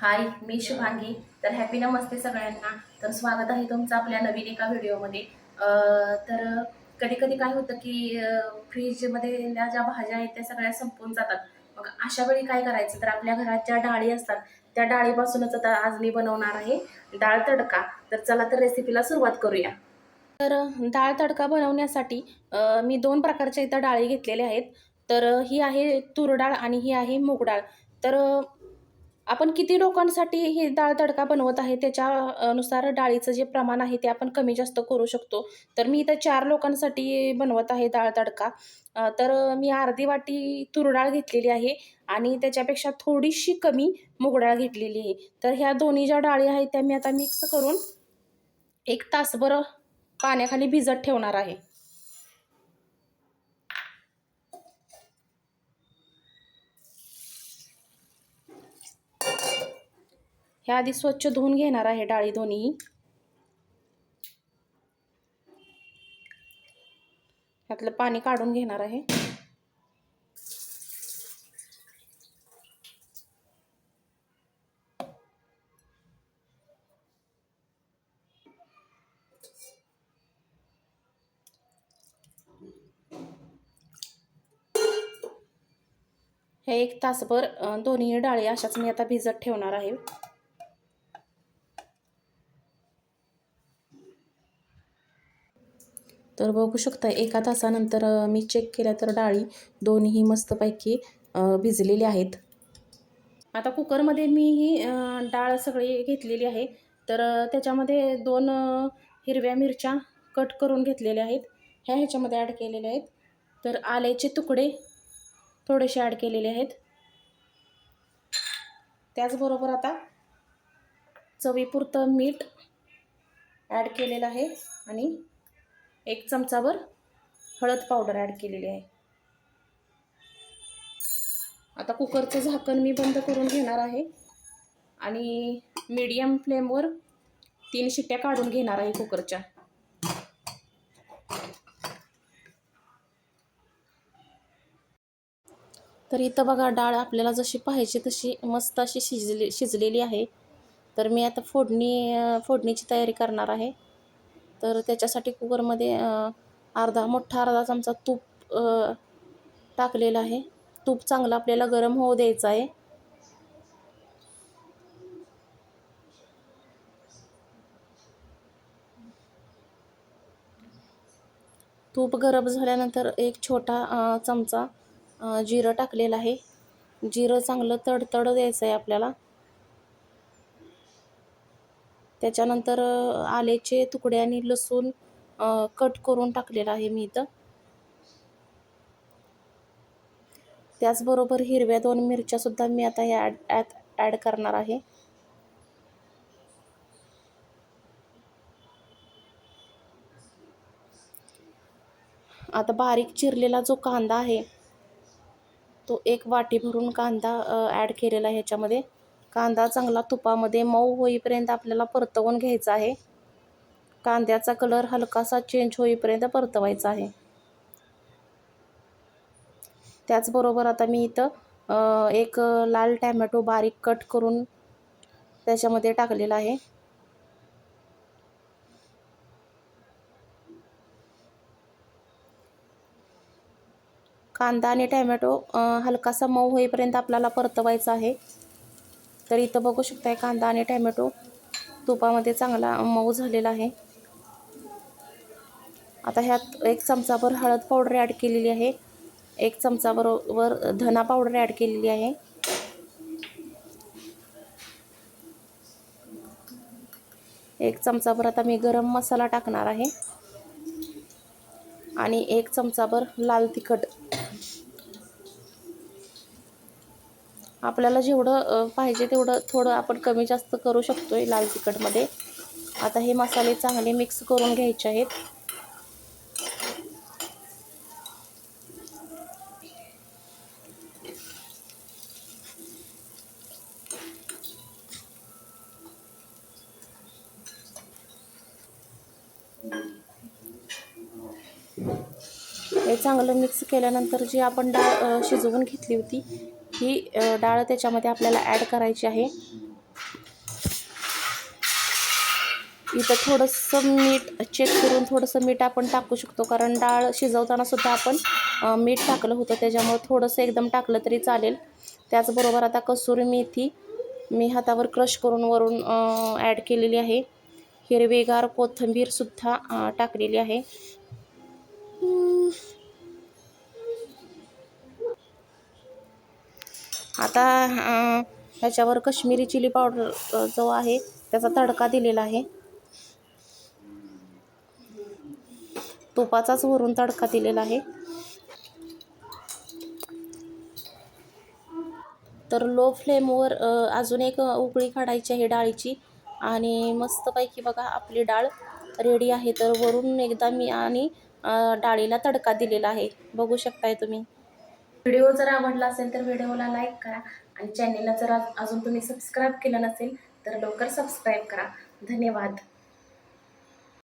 हाय मी शुभांगी. तर हॅपी नमस्ते सगळ्यांना. तर स्वागत आहे तुमचं आपल्या नवीन एका व्हिडिओमध्ये. तर कधी कधी काय होतं की फ्रीजमध्ये ज्या भाज्या आहेत त्या सगळ्या संपून जातात. मग अशा वेळी काय करायचं? तर आपल्या घरात ज्या डाळी असतात त्या डाळीपासूनच आता आज मी बनवणार आहे डाळ तडका. तर चला तर रेसिपीला सुरुवात करूया. तर डाळ तडका बनवण्यासाठी मी दोन प्रकारच्या इथं डाळी घेतलेल्या आहेत. तर ही आहे तूर डाळ आणि ही आहे मूग डाळ. तर आपण किती लोकांसाठी ही डाळ तडका बनवत आहे त्याच्यानुसार डाळीचं जे प्रमाण आहे ते आपण कमी जास्त करू शकतो. तर मी इथं चार लोकांसाठी बनवत आहे डाळ तडका. तर मी अर्धी वाटी तूर डाळ घेतलेली आहे आणि त्याच्यापेक्षा थोडीशी कमी मूग डाळ घेतलेली आहे. तर ह्या दोन्ही ज्या डाळी आहेत त्या मी आता मिक्स करून एक तासभर पाण्याखाली भिजत ठेवणार आहे. ह्या आधी स्वच्छ धुवून घेणार आहे डाळी दोन्ही. ह्यातलं पाणी काढून घेणार आहे. हे एक तासभर दोन्ही डाळी अशाच मी आता भिजत ठेवणार आहे. तर बघू शकता एका तासानंतर मी चेक केल्या तर डाळी दोन्ही मस्तपैकी भिजलेली आहेत. आता कुकरमध्ये मी ही डाळ सगळी घेतलेली आहे. तर त्याच्यामध्ये दोन हिरव्या मिरच्या कट करून घेतलेल्या आहेत. ह्या ह्याच्यामध्ये ॲड केलेल्या आहेत. तर आल्याचे तुकडे थोडेसे ॲड केलेले आहेत. त्याचबरोबर आता चवीपुरतं मीठ ॲड केलेलं आहे आणि एक चमचाभर हळद पावडर ॲड केलेली आहे. आता कुकरचं झाकण मी बंद करून घेणार आहे. आणि मीडियम फ्लेमवर तीन शिट्ट्या काढून घेणार आहे कुकरच्या. तर इथं बघा डाळ आपल्याला जशी पाहिजे तशी मस्त अशी शिजली शिजलेली आहे. तर मी आता फोडणी फोडणीची तयारी करणार आहे. तर त्याच्यासाठी कुकरमध्ये अर्धा मोठा अर्धा चमचा तूप टाकलेला टाकलेलं आहे. तूप चांगलं आपल्याला गरम होऊ द्यायचं आहे. तूप गरम झाल्यानंतर एक छोटा चमचा जिरं टाकलेला आहे. जिरं चांगलं तडतड द्यायचं आहे आपल्याला. त्याच्यानंतर आल्याचे तुकडे आणि लसूण कट करून टाकलेलं आहे मी इथं. त्याचबरोबर हिरव्या दोन मिरच्यासुद्धा मी आता ह्या ॲड ॲड ॲड करणार आहे. आता बारीक चिरलेला जो कांदा आहे तो एक वाटी भरून कांदा ॲड केलेला आहे ह्याच्यामध्ये. कांदा चांगला तुपामध्ये मऊ होईपर्यंत आपल्याला परतवून घ्यायचा आहे. कांद्याचा कलर हलकासा चेंज होईपर्यंत परतवायचा आहे. त्याचबरोबर आता मी इथं एक लाल टॅमॅटो बारीक कट करून त्याच्यामध्ये टाकलेला आहे. कांदा आणि टॅमॅटो हलकासा मऊ होईपर्यंत आपल्याला परतवायचा आहे. तर इथं बघू शकताय कांदा आणि टॅमॅटो तुपामध्ये चांगला मऊ झालेला आहे. आता ह्यात एक चमचाभर हळद पावडर ॲड केलेली आहे. एक चमचाबरोबर धना पावडर ॲड केलेली आहे. एक चमचाभर आता मी गरम मसाला टाकणार आहे. आणि एक चमचाभर लाल तिखट आपल्याला जेवढं पाहिजे तेवढं थोडं आपण कमी जास्त करू शकतो आहे लाल तिखटमध्ये. आता हे मसाले चांगले मिक्स करून घ्यायचे आहेत. हे चांगलं मिक्स केल्यानंतर जी आपण डाळ शिजवून घेतली होती ही डाळ त्याच्यामध्ये आपल्याला ॲड करायची आहे. इथं थोडंसं मीठ चेक करून थोडंसं मीठ आपण टाकू शकतो. कारण डाळ शिजवतानासुद्धा आपण मीठ टाकलं होतं. त्याच्यामुळं थोडंसं एकदम टाकलं तरी चालेल. त्याचबरोबर आता कसुरी मेथी मी हातावर क्रश करून वरून ॲड केलेली आहे. हिरवीगार कोथिंबीरसुद्धा टाकलेली आहे. आता ह्याच्यावर कश्मीरी चिली पावडर जो आहे त्याचा तडका दिलेला आहे. तुपाचाच वरून तडका दिलेला आहे. तर लो फ्लेमवर अजून एक उकळी काढायची आहे डाळीची. आणि मस्तपैकी बघा आपली डाळ रेडी आहे. तर वरून एकदा मी आणि डाळीला तडका दिलेला आहे. बघू शकताय तुम्ही. व्हिडिओ जर आवडला असेल तर व्हिडिओला लाईक करा आणि चॅनेलला जर अजून तुम्ही सबस्क्राईब केलं नसेल तर लवकर सबस्क्राईब करा. धन्यवाद.